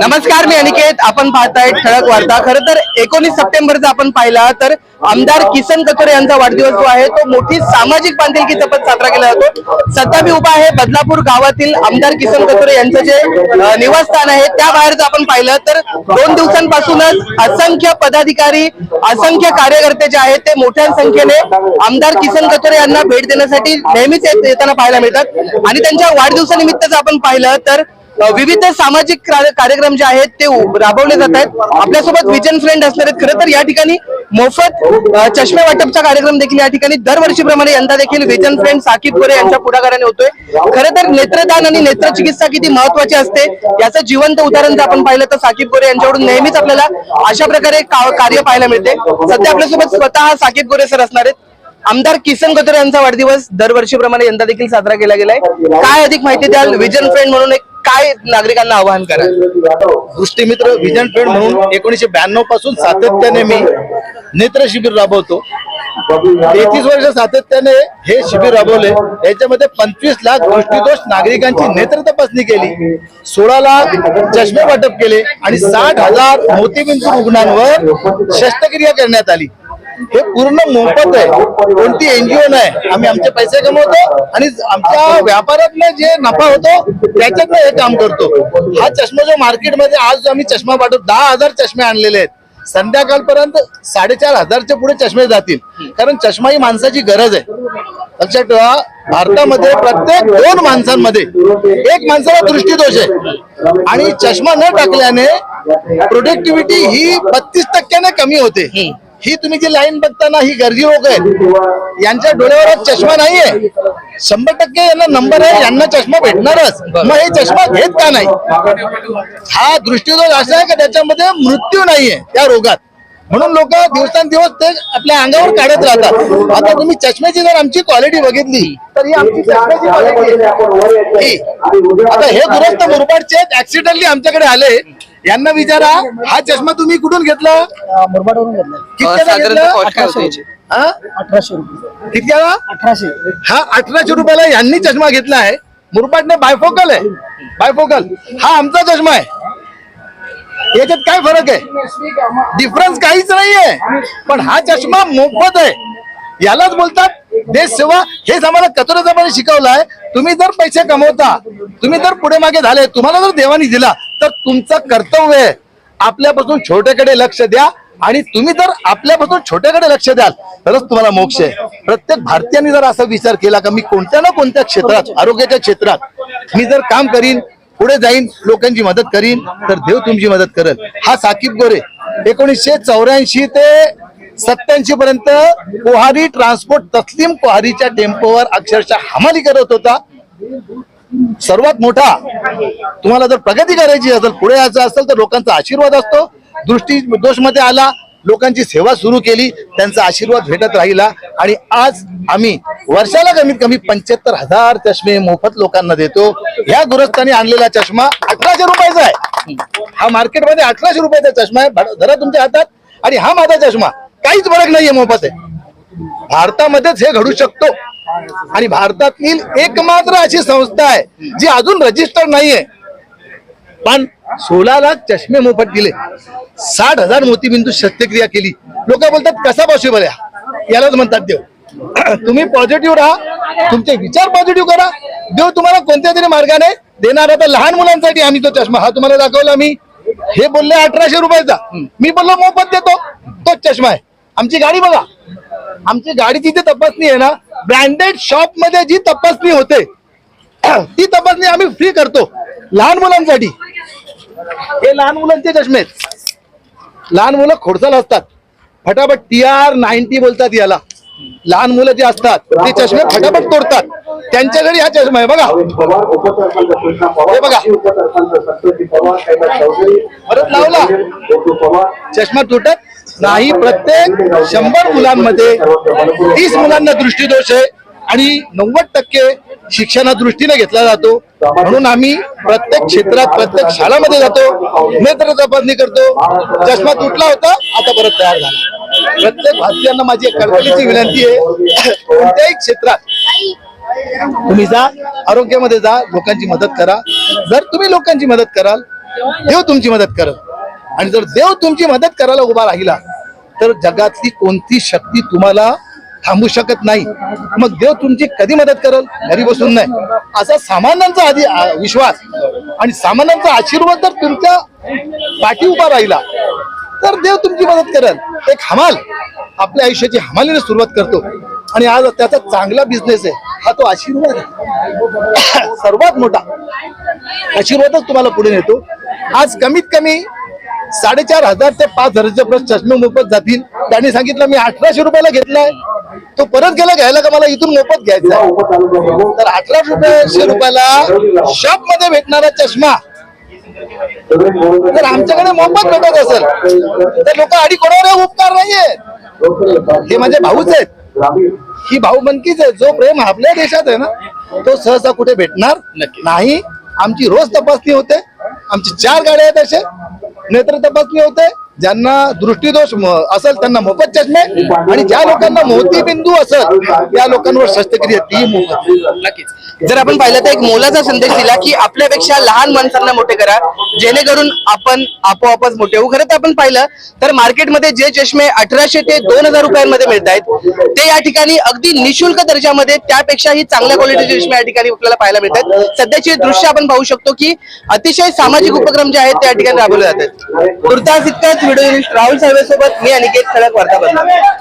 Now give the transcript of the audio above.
नमस्कार मी अनिकेत. आपण पाहताय ठळक वार्ता. खरं तर एकोणीस सप्टेंबरचा आपण पाहिला तर आमदार किसन कथोरे यांचा वाढदिवस जो आहे तो मोठी सामाजिक बांधिलकी जपत साजरा केला जातो. सध्या मी उभा आहे बदलापूर गावातील आमदार किसन कथोरे यांचं जे निवासस्थान आहे त्या बाहेरच आपण पाहिलं तर दोन दिवसांपासूनच असंख्य पदाधिकारी असंख्य कार्यकर्ते जे आहेत ते मोठ्या संख्येने आमदार किसन कथोरे यांना भेट देण्यासाठी नेहमीच येत- येताना पाहायला मिळतात. आणि त्यांच्या वाढदिवसानिमित्त जर आपण पाहिलं तर विविध सामाजिक कार्यक्रम जे आहेत ते राबवले जात आहेत. आपल्यासोबत विजन फ्रेंड असणार आहेत. खरं तर या ठिकाणी मोफत चष्मे वाटपचा कार्यक्रम देखील या ठिकाणी दरवर्षीप्रमाणे यंदा देखील विजन फ्रेंड साकीब गोरे यांच्या पुढाकाराने होतोय. खरं तर नेत्रदान आणि नेत्रचिकित्सा किती महत्वाची असते याचं जिवंत उदाहरण जर आपण पाहिलं तर साकीब गोरे यांच्याकडून नेहमीच आपल्याला अशा प्रकारे का- कार्य पाहायला मिळते. सध्या आपल्यासोबत स्वतः साकीब गोरे सर असणार आहेत. आमदार किसन कथोरे यांचा वाढदिवस दरवर्षीप्रमाणे यंदा देखील साजरा केला गेलाय. काय अधिक माहिती द्याल विजन फ्रेंड म्हणून एक काय नागरिकांना आवाहन कराल दृष्टीमित्र विजन फ्रेंड म्हणून एकोणीशे ब्याण्णवपासून सातत्याने मी नेत्र शिबिर राबवतो. तेहतीस वर्ष सातत्याने हे शिबिर राबवले. याच्यामध्ये पंचवीस लाख दृष्टीदोष नागरिकांची नेत्र तपासणी केली सोळा लाख चष्मे वाटप केले आणि साठ हजार मोतीबिंदू रुग्णांवर शस्त्रक्रिया करण्यात आली. हे पूर्ण मोफत आहे. कोणती एनजीओ नाही. आम्ही आमचे पैसे कमवतो आणि आमच्या व्यापारातनं जे नफा होतो त्याच्यातनं हे काम करतो. हा चष्मा जो मार्केटमध्ये आज आम्ही चष्मा पाठवतो दहा हजार चष्मे आणलेले आहेत. संध्याकाळपर्यंत साडेचार हजारच्या पुढे चष्मे जातील. कारण चष्मा ही माणसाची गरज आहे. लक्षात ठेवा भारतामध्ये प्रत्येक दोन माणसांमध्ये एक माणसाला दृष्टीदोष आहे. आणि चष्मा न टाकल्याने प्रोडक्टिव्हिटी ही बत्तीस टक्क्याने कमी होते. ही तुम्ही जी लाईन बघताना ही गर्दी हो लोक आहेत यांच्या डोळ्यावर चष्मा नाहीये. शंभर टक्के यांना नंबर आहे यांना चष्मा भेटणारच. मग हे चष्मा घेत का नाही? हा दृष्टीदोष असा आहे का त्याच्यामध्ये मृत्यू नाहीये त्या रोगात? म्हणून लोक दिवसांदिवस ते आपल्या अंगावर काढत राहतात. आता तुम्ही चष्म्याची जर आमची क्वालिटी बघितली तर ही आमची चष्म्याची क्वालिटी आता हे दुरुस्त मुरबाडचे ऍक्सिडेंटली आमच्याकडे आले. यांना विचारा हा चष्मा तुम्ही कुठून घेतला? मुरबाडवरून घेतलं. घेतला? हा? अठराशे रुपये. अठराशे हा अठराशे रुपयाला यांनी चष्मा घेतला आहे. मुरबाडने बायफोकल आहे. बायफोकल. हा आमचा चष्मा आहे. याच्यात काय फरक आहे? डिफरन्स काहीच नाहीये. पण हा चष्मा मोफत आहे. यालाच बोलतात देश सेवा हेच आम्हाला कतरजमाने शिकवलं आहे तुम्ही जर पैसे कमवता तुम्ही जर पुढे मागे झाले तुम्हाला जर देवानी दिला तर तुमचं कर्तव्य आहे. आपल्यापासून छोट्याकडे लक्ष द्या आणि तुम्ही जर आपल्यापासून छोट्याकडे लक्ष द्याल तरच तुम्हाला मोक्ष आहे. प्रत्येक भारतीयांनी जर असा विचार केला का मी कोणत्या ना कोणत्या क्षेत्रात आरोग्याच्या क्षेत्रात मी जर काम करीन पुढे जाईन लोकांची मदत करीन तर देव तुमची मदत करेल. हा साकीब गोरे एकोणीसशे चौऱ्याऐंशी ते सत्याऐंशी पर्यंत कोहारी ट्रान्सपोर्ट तस्लीम कोहारीच्या टेम्पोवर अक्षरशः हमाली करत होता. सर्वात मोठा तुम्हाला जर प्रगती करायची असेल पुढे यायचं असेल तर लोकांचा आशीर्वाद असतो. दृष्टी दोषमध्ये आला लोकांची सेवा सुरू केली त्यांचा आशीर्वाद भेटत राहिला. आणि आज आम्ही वर्षाला कमीत कमी पंच्याहत्तर हजार चष्मे मोफत लोकांना देतो. या गुरस्थानी आणलेला चष्मा अठराशे रुपयाचा आहे. हा मार्केटमध्ये अठराशे रुपयाचा चष्मा आहे. धरा तुमच्या हातात. आणि हा माझा चष्मा काहीच फरक नाहीये मोफत आहे. भारतामध्येच हे घडू शकतो. आणि भारतातील एकमात्र अशी संस्था आहे जी अजून रजिस्टर नाहीये. पण सोळा लाख चष्मे मोफत दिले साठ हजार मोतीबिंदू शस्त्रक्रिया केली. लोक बोलतात कसा पॉसिबल आहे यालाच म्हणतात देव. तुम्ही पॉझिटिव्ह राहा. तुमचे विचार पॉझिटिव्ह करा. देव तुम्हाला कोणत्या तरी मार्गाने देणार आता लहान मुलांसाठी आम्ही तो चष्मा हा तुम्हाला दाखवला मी. हे बोलले अठराशे रुपयाचा. मी बोललो मोफत देतो. तोच चष्मा आहे. आमची गाडी बघा. आमची गाडी जिथे तपासणी आहे ना ब्रँडेड शॉपमध्ये जी तपासणी होते ती तपासणी आम्ही फ्री करतो लहान मुलांसाठी. हे लहान मुलांचे चष्मे आहेत. लहान मुलं खोडसाल असतात. फटाफट टी आर नाईन्टी बोलतात याला. लहान मुलं जे असतात ते चष्मे फटाफट तोडतात. त्यांच्या घरी हा चष्मा आहे बघा. हे बघा. परत लावला. चष्मा तुटत? नाही प्रत्येक शंभर मुलांमध्ये तीस मुलांना दृष्टीदोष आहे आणि नव्वद टक्के शिक्षणा दृष्टीने घेतला जातो. म्हणून आम्ही प्रत्येक क्षेत्रात प्रत्येक शाळामध्ये जातो. नेत्र तपासणी करतो. चष्मा तुटला होता आता परत तयार झाला. प्रत्येक भारतीयांना माझी एक कळकळीची विनंती आहे. कोणत्याही क्षेत्रात तुम्ही जा आरोग्यामध्ये जा लोकांची मदत करा. जर तुम्ही लोकांची मदत कराल देव तुमची मदत करत आणि जर देव तुमची मदत करायला उभा राहिला तर जगातली कोणती शक्ती तुम्हाला थांबू शकत नाही. मग देव तुमची कधी मदत करल? घरी बसून नाही. असा सामान्यांचा आधी विश्वास आणि सामान्यांचा आशीर्वाद जर तुमच्या पाठी उभा राहिला तर देव तुमची मदत करेल. एक हमाल आपल्या आयुष्याची हमालीने सुरुवात करतो. आणि आज त्याचा चांगला बिझनेस आहे. हा तो आशीर्वाद आहे. सर्वात मोठा आशीर्वादच तुम्हाला पुढे नेतो. आज कमीत कमी साडेचार हजार ते पाच हजारचे प्लस चष्मे मोफत जातील. त्यांनी सांगितलं मी अठराशे रुपयाला घेतलाय. तो परत गेला घ्यायला का? मला इथून मोफत घ्यायचा. तर अठराशे रुपये रुपयाला शॉपमध्ये भेटणारा चष्मा. जर आमच्याकडे मोफत भेटत असेल. तर लोक आडी कोणावर उपकार नाहीये. हे माझे भाऊच आहेत. ही भाऊबंदकीच आहे जो प्रेम आपल्या देशात आहे ना तो सहसा कुठे भेटणार नाही. आमची रोज तपासणी होते. आमची चार गाड्या आहेत असे. नेत्र तपासणी होते. ज्यांना दृष्टीदोष असेल त्यांना मोफत चष्मे आणि ज्या लोकांना मोती बिंदू असेल त्या लोकांवर शस्त्रक्रिया ती मोफत. नक्कीच. जर आपण पाहिलं तर एक मोलाचा संदेश दिला की आपल्यापेक्षा लहान माणसांना मोठे करा जेणेकरून आपण आपोआपच मोठे होऊ. खरं तर आपण पाहिलं तर मार्केटमध्ये जे चष्मे अठराशे ते दोन हजार रुपयांमध्ये मिळत आहेत ते या ठिकाणी अगदी निशुल्क दर्जामध्ये त्यापेक्षाही चांगल्या क्वालिटीचे चष्मे या ठिकाणी आपल्याला पाहायला मिळतात सध्याची दृश्य आपण पाहू शकतो की अतिशय सामाजिक उपक्रम जे आहेत त्या ठिकाणी राबवले जातात तुर्तास इतकंच व्हिडिओ राहुल साहेब सोबत मी अनिकेत खडक वार्ता बंद